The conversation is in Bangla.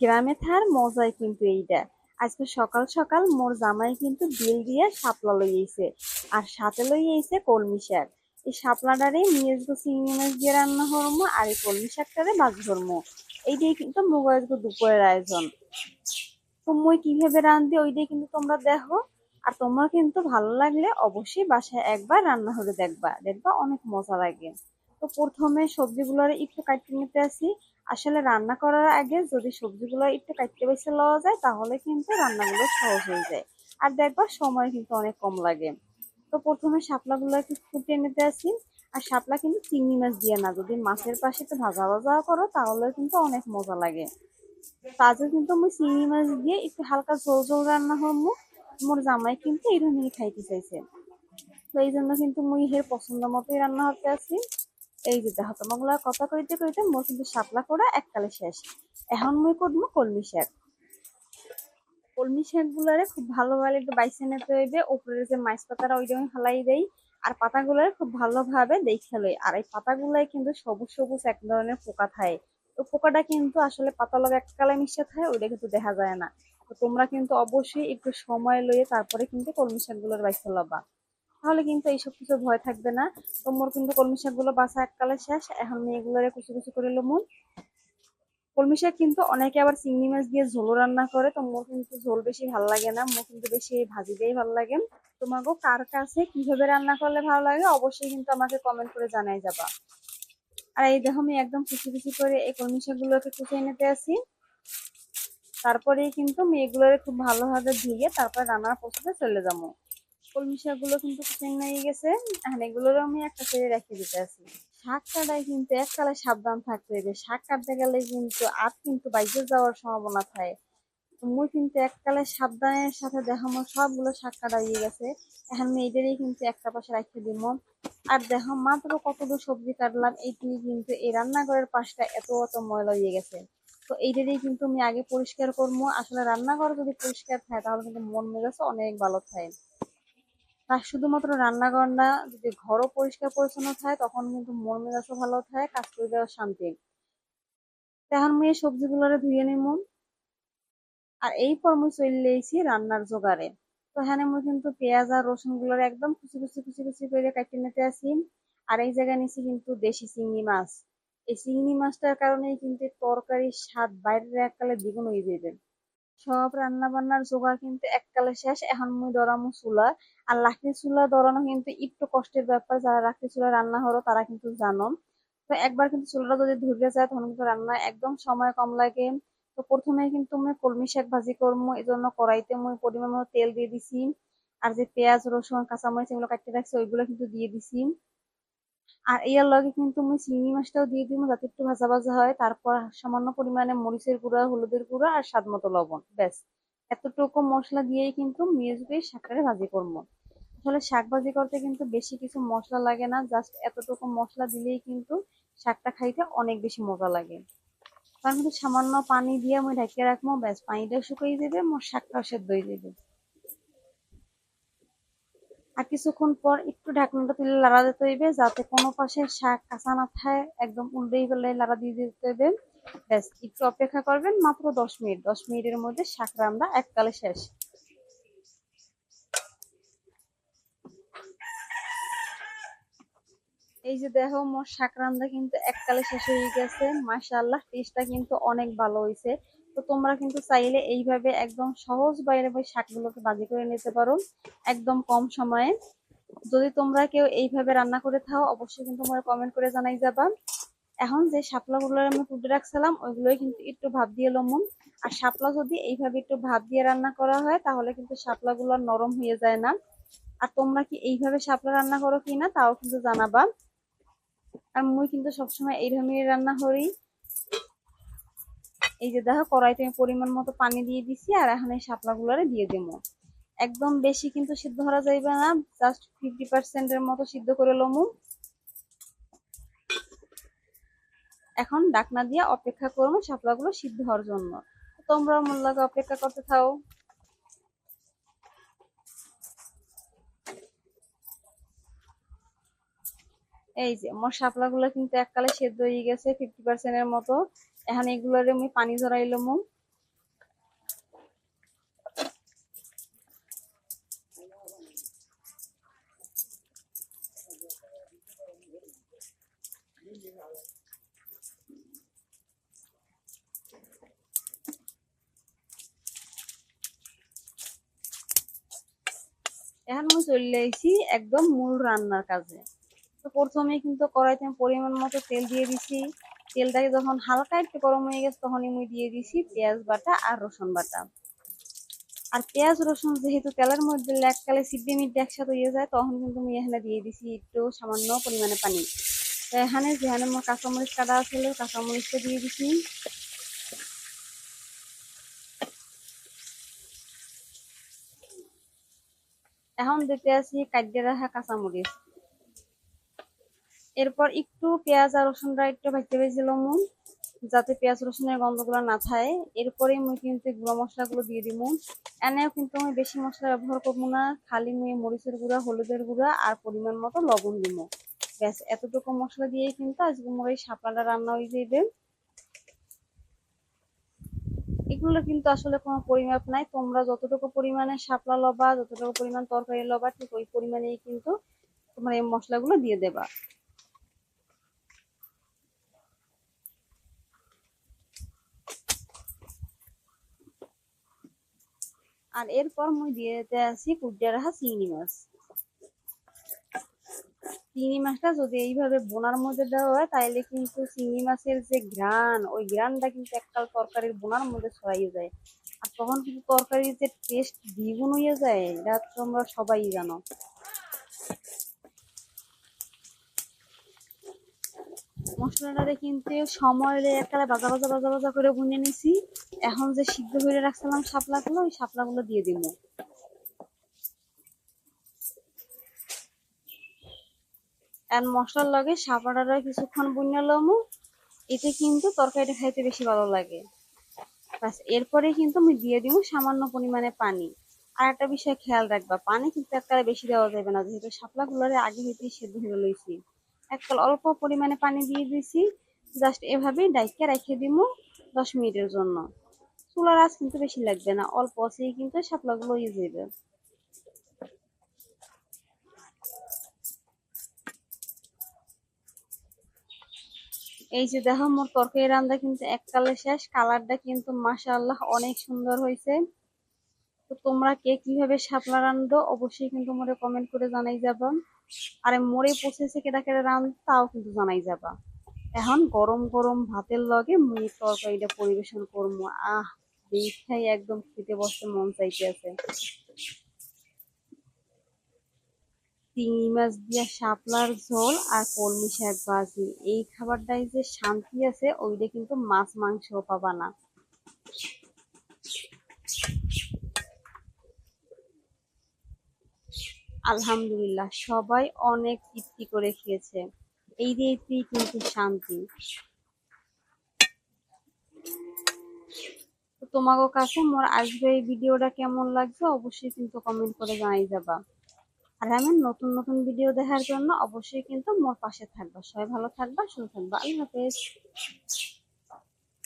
গ্রামে থার মজাই কিন্তু এইটা আজকে সকাল সকাল মোর জামাই কিন্তু বিল দিয়ে শাপলা লইয়েছে আর সাথে লইয়েছে কলমি শাক। এই শাপলাটারে নিয়েজগো চিংড়ি মাছ দিয়ে রান্না করব আর এই কলমি শাকটারে ভাজি করব এইটাই কিন্তু আজকে দুপুরের আয়োজন। তো মই কীভাবে রান্ধি ওইটাই কিন্তু তোমরা দেখো আর তোমরা কিন্তু ভালো লাগলে অবশ্যই বাসায় একবার রান্না করে দেখবা দেখবা অনেক মজা লাগে। তো প্রথমে সবজিগুলোর একটু কাটতে নিতে আসি। আসলে রান্না করার আগে যদি সবজিগুলো একটু কাটতে বেছে লওয়া যায়, তাহলে কিন্তু রান্নাগুলো সহজ হয়ে যায়। আর দেখবা সময় কিন্তু অনেক কম লাগে। তো প্রথমে শাপলাগুলো একটু ফুটিয়ে নিতে আসি। আর শাপলা কিন্তু চিংড়ি মাছ দিয়ে না। যদি মাছের পাশে তো ভাজা ভাজা করো, তাহলে কিন্তু অনেক মজা লাগে। তাজে কিন্তু আমি চিংড়ি মাছ দিয়ে একটু হালকা ঝোল ঝোল রান্না করব। মোর জামাই কিন্তু এইরকমই খাইতে চাইছে। তো এই জন্য কিন্তু মুই হের পছন্দ মতোই রান্না হতে আছি এই যে দেখো তোমাগুলা কথা কইতে কইতে মোর কিন্তু শাপলা করা এককালে শেষ। এখন মুই করব কলমি শাক। কলমি শাক গুলারে খুব ভালোভাবে একটু বাইছে নিতে হইবে উপরে যে মাছ পাতারা ওইটা আমি ফালাই দেই, আর পাতাগুলারে খুব ভালোভাবে দেখে লই। আর এই পাতাগুলাই কিন্তু সবুজ সবুজ এক ধরনের পোকা থাকে তো পোকাটা কিন্তু আসলে পাতা লগে এককালে মিশে থাকে ওইটা কিন্তু দেখা যায় না। তো তোমরা কিন্তু অবশ্যই একটু সময় লইয়ে তারপরে কিন্তু কলমি শাকগুলোর বাইছে লবা। তাহলে কিন্তু এইসব কিছু ভয় থাকবে না। তো মোর কিন্তু কলমি শাকগুলো বাসা এককালে শেষ। এখন আমি এগুলোরে কুচি কুচি করে লমুন কলমি শাক কিন্তু অনেকে আবার চিংড়ি মাছ দিয়ে ঝোলও রান্না করে। তো মোর কিন্তু ঝোল বেশি ভালো লাগে না। মোর কিন্তু বেশি ভাজি ভালো লাগে। তোমাকে কার কাছে কীভাবে রান্না করলে ভালো লাগে অবশ্যই কিন্তু আমাকে কমেন্ট করে জানাই যাবা। আর এই দেখো আমি একদম কুচি কুচি করে এই কলমি শাকগুলোকে কুচিয়ে নিতে আসি তারপরে কিন্তু আমি এগুলোরে খুব ভালোভাবে ধুয়ে তারপর রান্নার প্রসেসে চলে যাব। কলমি শাকগুলো কিন্তু কুচিয়ে গেছে। এখন এগুলোরও আমি একটা করে রেখে দিতে আছি। শাক কাটায় কিন্তু এককালে সাবধান থাকতে হবে। শাক কাটতে গেলে কিন্তু আর কিন্তু বাইরে যাওয়ার সম্ভাবনা থাকে। মুই কিন্তু এককালে সাবধানের সাথে দেখামো, সবগুলো শাক কাটা হয়ে গেছে। এখন এইটারই কিন্তু একটা পাশে রেখে দিব আর দেখো, মাত্র কতগুলো সবজি কাটলাম এইটি কিন্তু এই রান্নাঘরের পাশটা এত এত ময়লা হয়ে গেছে। তো এইটারই কিন্তু আমি আগে পরিষ্কার করব আসলে রান্নাঘর যদি পরিষ্কার থাকে, তাহলে কিন্তু মন মেজাজও অনেক ভালো থাকে। আর শুধুমাত্র রান্নাঘর না যদি ঘরও পরিষ্কার পরিচ্ছন্ন থাকে, তখন কিন্তু মন মেজাজও ভালো থাকে, কাজ করে দেওয়ার শান্তি। এখন আমি এই সবজিগুলোরে ধুয়ে নিব আর এই পর মুই চলে এসেছি রান্নার জোগাড়ে। তো এখানে মুই কিন্তু পেঁয়াজ আর রসুনগুলোর একদম কুচি কুচি কুচি কুচি করে কাটি নিতে আসি। আর এই জায়গায় নিছি কিন্তু দেশি চিংড়ি মাছ। এই চিংড়ি মাছটার কারণেই কিন্তু তরকারির স্বাদ বাইরের এককালে দ্বিগুণ হয়ে যাবে সব রান্না বান্নার জোগাড় কিন্তু এককালে শেষ। এখন মুই দরামু চুলা। আর লাকড়ি চুলা দরানো কিন্তু একটু কষ্টের ব্যাপার। যারা লাকড়ি চুলা রান্না হলো তারা কিন্তু জানো। তো একবার কিন্তু চুলাটা যদি ধরে যায়, তখন কিন্তু রান্না একদম সময় কম লাগে। তো প্রথমে কিন্তু আমি কলমি শাক ভাজি করব এই জন্য কড়াইতে মুই পরিমাণ মতো তেল দিয়ে দিছি। আর যে পেঁয়াজ, রসুন, কাঁচামরিচ এগুলো কাটতে রাখছি, ওইগুলো কিন্তু দিয়ে দিছি। আর এর লগে কিন্তু আমি চিংড়ি মাছটাও দিয়ে দিব যাতে একটু ভাজা ভাজা হয়। তারপর সামান্য পরিমাণে মরিচের গুঁড়া, হলুদের গুঁড়া আর স্বাদ মতো লবণ, ব্যাস। এতটুকু মশলা দিয়েই কিন্তু মেজবে শাকটারে ভাজি করব। আসলে শাক ভাজি করতে কিন্তু বেশি কিছু মশলা লাগে না, জাস্ট এতটুকু মশলা দিলেই কিন্তু শাকটা খাইতে অনেক বেশি মজা লাগে। তার মধ্যে সামান্য পানি দিয়ে আমি ঢেকে রাখব, ব্যাস পানিটা শুকিয়ে দেবে মোর শাকটাও সেদ্ধ হয়ে যাবে। আর কিছুক্ষণ পর একটু ঢাকনাটা তুলে লাড়া দিতে হইবে, যাতে কোনো পাশে শাক কাঁচা না থাকে একদম উল্টেই ফেলে লাড়া দিয়ে দিতে হইবে। ব্যাস, একটু অপেক্ষা করবেন মাত্র দশ মিনিট। দশ মিনিটের মধ্যে শাক রান্না এককালে শেষ। এই যে দেখো, মোর শাক রান্না কিন্তু এককালে শেষ হয়ে গেছে। মাশাআল্লাহ টেস্টটা কিন্তু অনেক ভালো হয়েছে তো তোমরা কিন্তু চাইলে এইভাবে একদম সহজ বাইরে বই শাকগুলোকে বাজি করে নিতে পারো, একদম কম সময়ে। যদি তোমরা কেউ এইভাবে রান্না করে থাও, অবশ্যই কিন্তু তোমরা কমেন্ট করে জানাই যাবা। এখন যে শাপলাগুলো আমি তুলে রাখছিলাম, ওইগুলোই কিন্তু একটু ভাব দিয়ে লমুন আর শাপলা যদি এইভাবে একটু ভাব দিয়ে রান্না করা হয়, তাহলে কিন্তু শাপলাগুলো নরম হয়ে যায় না। আর তোমরা কি এইভাবে শাপলা রান্না করো কি না তাও কিন্তু জানাবা। আর মুই কিন্তু সবসময় এইরকমই রান্না করি। এই যে দেখো কড়াইতে আমি পরিমাণ মতো পানি দিয়ে দিছি, আর এখন এই শাপলাগুলোরে দিয়ে দেবো। একদম বেশি কিন্তু সিদ্ধ করা যাইবে না জাস্ট ফিফটি পার্সেন্টের মতো সিদ্ধ করে লমু। এখন ডাকনা দিয়ে অপেক্ষা করব শাপলাগুলো সিদ্ধ হওয়ার জন্য। তোমরা মোল্লাকে অপেক্ষা করতে থাও। এই যে মোর শাপলাগুলো কিন্তু এককালে সেদ্ধ হয়ে গেছে ফিফটি পার্সেন্টের মতো। এখন এগুলোর আমি পানি জড়াইলাম এখন আমি চলে এসেছি একদম মূল রান্নার কাজে। তো প্রথমে কিন্তু কড়াইতে পরিমাণ মতো তেল দিয়ে দিছি। তেলটাকে যখন হালকা একটু গরম হয়ে গেছে তখন আমি দিয়ে দিছি পেঁয়াজ বাটা আর রসুন বাটা। আর পেঁয়াজ, রসুন যেহেতু তেলের মধ্যে এককালে সিদ্ধি মিট একসাথে হয়ে যায়, তখন কিন্তু আমি এখানে দিয়ে দিছি একটু সামান্য পরিমাণে পানি। তো এখানে যেখানে আমার কাঁচামরিচ কাটা ছিল কাঁচামরিচটা দিয়ে দিছি। এখন দিতে আছি কাটিয়ে রাখা কাঁচামরিচ। এরপর একটু পেঁয়াজ আর রসুনটা একটু ভাজতে ভেজেছিলাম যাতে পেঁয়াজ রসুনের গন্ধগুলো না থাকে এরপরে মুই কিন্তু গুঁড়ো মশলাগুলো দিয়ে দিব। এনেও কিন্তু আমি বেশি মশলা ব্যবহার করব না। খালি মুই মরিচের গুঁড়া, হলুদের গুঁড়া আর পরিমাণ মতো লবণ দিব। ব্যাস, এতটুকু মশলা দিয়ে কিন্তু আজকে মোর এই শাপলাটা রান্না হয়ে যাবে। এগুলো কিন্তু আসলে কোনো পরিমাপ নাই। তোমরা যতটুকু পরিমাণে শাপলা লবা, যতটুকু পরিমাণ তরকারি লবা, ঠিক ওই পরিমাণেই কিন্তু তোমার এই মশলাগুলো দিয়ে দেবা। আর এরপর মুই দিয়ে দিতে কুটিয়া রাখা চিংড়ি মাছ। চিংড়ি মাছটা যদি এইভাবে বোনার মধ্যে দেওয়া হয় তাহলে কিন্তু চিংড়ি মাছের যে ঘ্রাণ, ওই ঘ্রাণটা কিন্তু একটা তরকারির বোনার মধ্যে ছড়াইয়ে যায়। আর তখন কিন্তু তরকারির যে টেস্ট দ্বিগুণ হয়ে যায়, এটা তোমরা সবাই জানো। মশলাটারে কিন্তু সময় একটা বাজা বাজা বাজা বাজা করে বুনে নিছি। এখন যে সিদ্ধ করে রাখছিলাম শাপলাগুলো, ওই শাপলাগুলো দিয়ে দিব। আর মশলার লগে শাপলাটা কিছুক্ষণ বুনে লমু। এতে কিন্তু তরকারিটা খাইতে বেশি ভালো লাগে। বাস এরপরে কিন্তু আমি দিয়ে দিব সামান্য পরিমাণে পানি। আর একটা বিষয় খেয়াল রাখবা, পানি কিন্তু একবারে বেশি দেওয়া যাবে না, যেহেতু শাপলাগুলোরে আগে হইতে সেদ্ধ হয়ে লইছি। এককাল অল্প পরিমাণে পানি দিয়ে দিছি জাস্ট এভাবেই ডাইকে রেখে দিব দশ মিনিটের জন্য। চুলার আঁচ কিন্তু বেশি লাগবে না, অল্প আছেই কিন্তু শাপলাগুলো ইয়ে যাবে। এই যে দেখো, মোর তরকারি রান্না কিন্তু এককালে শেষ, কালারটা কিন্তু মাশাআল্লাহ অনেক সুন্দর হয়েছে। তো তোমরা কে কীভাবে শাপলা রান্ধো অবশ্যই কিন্তু মোরে কমেন্ট করে জানাই যাবা। আর মোরে পচেছে কেটা কেটে রান, তাও কিন্তু জানাই যাবা। এখন গরম গরম ভাতের লগে মুই তরকারিটা পরিবেশন করব আহ, দেখাই একদম খেতে বসতে মন চাইতে আছে চিংড়ি মাছ দিয়া শাপলার ঝোল আর কলমি শাক ভাজি। এই খাবারটাই যে শান্তি আছে, ওইটা কিন্তু মাছ মাংস পাবা না। আলহামদুলিল্লাহ, সবাই অনেক তৃপ্তি করে খেয়েছে। এই দিয়েই কিন্তু শান্তি। তোমাকে কাছে মোর আসবে এই ভিডিওটা কেমন লাগছে অবশ্যই কিন্তু কমেন্ট করে জানাই যাবা। আর আমি নতুন নতুন ভিডিও দেখার জন্য অবশ্যই কিন্তু মোর পাশে থাকবা। সবাই ভালো থাকবা, সুস্থ থাকবা। আল্লাহ হাফেজ।